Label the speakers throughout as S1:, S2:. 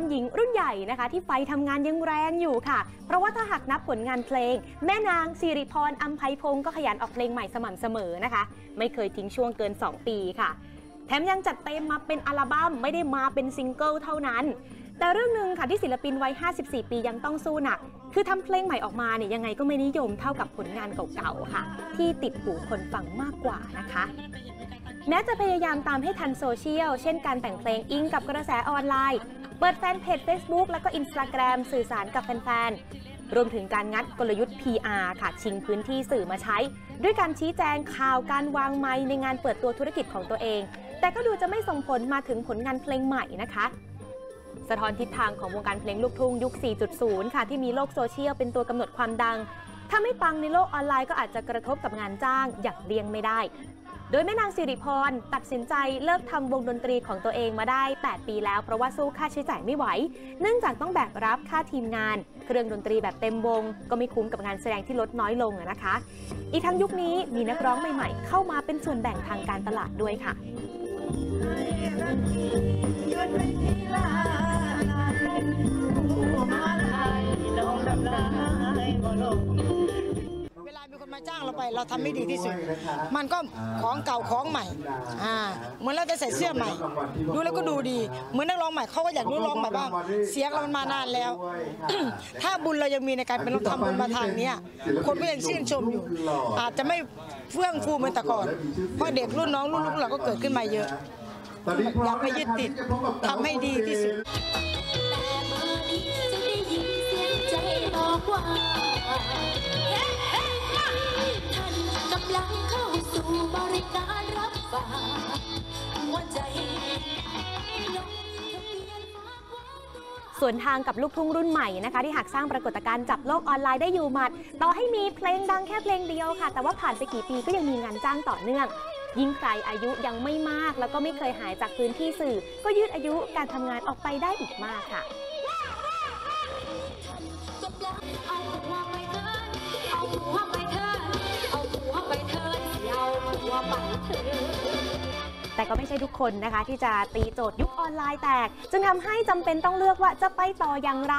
S1: มหญิงรุ่นใหญ่นะคะ ที่ไฟทำงานยังแรงอยู่ค่ะ เพราะว่าถ้าหากนับผลงานเพลง แม่นางสิริพรอัมไพพงศ์ก็ขยันออกเพลงใหม่สม่ำเสมอนะคะ ไม่เคยทิ้งช่วงเกิน 2 ปีค่ะ แถมยังจัดเต็มมาเป็นอัลบั้มไม่ได้มาเป็นซิงเกิลเท่านั้น แต่เรื่องหนึ่งค่ะที่ศิลปินวัย 54 ปียังต้องสู้หนัก คือทำเพลงใหม่ออกมาเนี่ยยังไงก็ไม่นิยมเท่ากับผลงานเก่าๆค่ะ ที่ติดหูคนฟังมากกว่านะคะแม้จะพยายามตามให้ทันโซเชียล เช่นการแต่งเพลงอิงกับกระแสออนไลน์ เปิดแฟนเพจ Facebook แล้วก็ Instagram สื่อสารกับแฟนๆ รวมถึงการงัดกลยุทธ์ PR ค่ะ ชิงพื้นที่สื่อมาใช้ ด้วยการชี้แจงข่าวการวางไม้ในงานเปิดตัวธุรกิจของตัวเอง แต่ก็ดูจะไม่ส่งผลมาถึงผลงานเพลงใหม่นะคะสะท้อนทิศทางของวงการเพลงลูกทุ่งยุค 4.0 ค่ะ ที่มีโลกโซเชียลเป็นตัวกำหนดความดัง ถ้าไม่ปังในโลกออนไลน์ก็อาจจะกระทบกับงานจ้างอย่างเลี่ยงไม่ได้ โดยแม่นางสิริพรตัดสินใจเลิกทำวงดนตรีของตัวเองมาได้ 8 ปีแล้ว เพราะว่าสู้ค่าใช้จ่ายไม่ไหว เนื่องจากต้องแบกรับค่าทีมงาน เครื่องดนตรีแบบเต็มวง ก็ไม่คุ้มกับงานแสดงที่ลดน้อยลงนะคะ อีกทั้งยุคนี้มีนักร้องใหม่ๆ เข้ามาเป็นส่วนแบ่งทางการตลาดด้วยค่ะ
S2: จ้างเราไป เราทำไม่ดีที่สุด มันก็ของเก่าของใหม่อ่าเหมือนเราจะใส่เสื้อใหม่ ดูแล้วก็ดูดี เหมือนนักร้องใหม่เขาก็อยากรู้ร้องใหม่บ้าง เสียงเรามันมานานแล้ว ถ้าบุญเรายังมีในการเป็นทำบุญมาทางเนี้ยคนก็ยังชื่นชมอยู่ อาจจะไม่เฟื่องฟูเหมือนแต่ก่อน เพราะเด็กรุ่นน้องรุ่นลูกเราก็เกิดขึ้นมาเยอะอย่าไปยึดติดทำให้ดีที่สุด
S3: แต่เมื่อนี้จะได้ยินเสียงใจบอกว่า ท่านกำลังเข้าสู่บริการรับฝากหัวใจลงทะเบียนฝากไว้ตัว
S1: ส่วนทางกับลูกทุ่งรุ่นใหม่นะคะ ที่หากสร้างปรากฏการณ์จับโลกออนไลน์ได้อยู่หมัด ต่อให้มีเพลงดังแค่เพลงเดียวค่ะ แต่ว่าผ่านไปกี่ปีก็ยังมีงานจ้างต่อเนื่อง ยิ่งใครอายุยังไม่มาก แล้วก็ไม่เคยหายจากพื้นที่สื่อ ก็ยืดอายุการทำงานออกไปได้อีกมากค่ะ
S3: กำลังเอาหัวไปเก็
S1: ไม่ใช่ทุกคนนะคะ ที่จะตีโจทย์ยุคออนไลน์แตก จึงทำให้จำเป็นต้องเลือกว่าจะไปต่ออย่างไร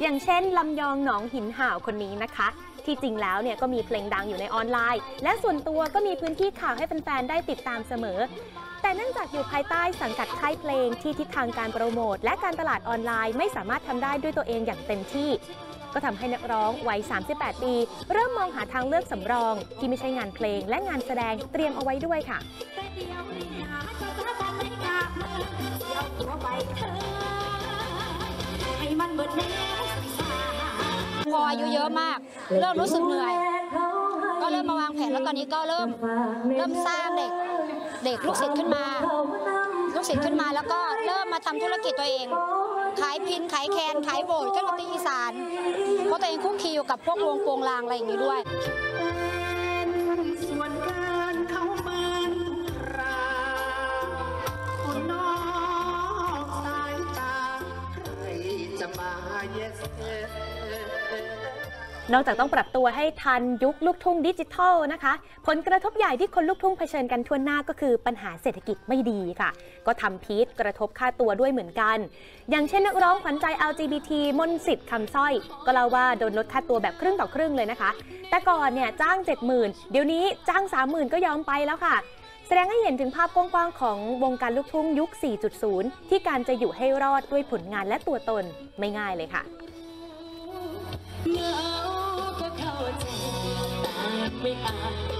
S1: อย่างเช่นลำยองหนองหินห่าวคนนี้นะคะที่จริงแล้วเนี่ยก็มีเพลงดังอยู่ในออนไลน์ และส่วนตัวก็มีพื้นที่ข่าวให้แฟนๆ ได้ติดตามเสมอ แต่เนื่องจากอยู่ภายใต้สังกัดค่ายเพลงที่ทิศทางการโปรโมท และการตลาดออนไลน์ไม่สามารถทำได้ด้วยตัวเองอย่างเต็มที่ ก็ทำให้นักร้องวัย 38 ปี เริ่มมองหาทางเลือกสำรอง ที่ไม่ใช่งานเพลงและงานแสดงเตรียมเอาไว้ด้วยค่ะ
S3: พ
S4: ออายุเยอะมาก เริ่มรู้สึกเหนื่อย ก็เริ่มมาวางแผนแล้วตอนนี้ก็เริ่มเริ่มสร้างเด็กเด็กลูกศิษย์ขึ้นมา ลูกศิษย์ขึ้นมาแล้วก็เริ่มมาทำธุรกิจตัวเอง ขายพินขายแคนขายโบสถ์เครื่องดนตรีอีสาน เพราะตัวเองคุกคีอยู่กับพวกวงโปงลางอะไรอย่างนี้ด้วย
S5: นอกจา
S1: กต้องปรับตัวให้ทันยุคลูกทุ่งดิจิทัลนะคะ ผลกระทบใหญ่ที่คนลูกทุ่งเผชิญกันทั่วหน้าก็คือปัญหาเศรษฐกิจไม่ดีค่ะ ก็ทำพิษกระทบค่าตัวด้วยเหมือนกัน อย่างเช่นนักร้องขวัญใจ LGBT มนสิทธิ์คำสร้อย ก็เล่าว่าโดนลดค่าตัวแบบครึ่งต่อครึ่งเลยนะคะ แต่ก่อนเนี่ยจ้าง 70,000 เดี๋ยวนี้จ้าง 30,000 ก็ยอมไปแล้วค่ะ แสดงให้เห็นถึงภาพกว้างๆของวงการลูกทุ่งยุค 4.0 ที่การจะอยู่ให้รอดด้วยผลงานและตัวตนไม่ง่ายเลยค่ะ
S3: ไม่อาจ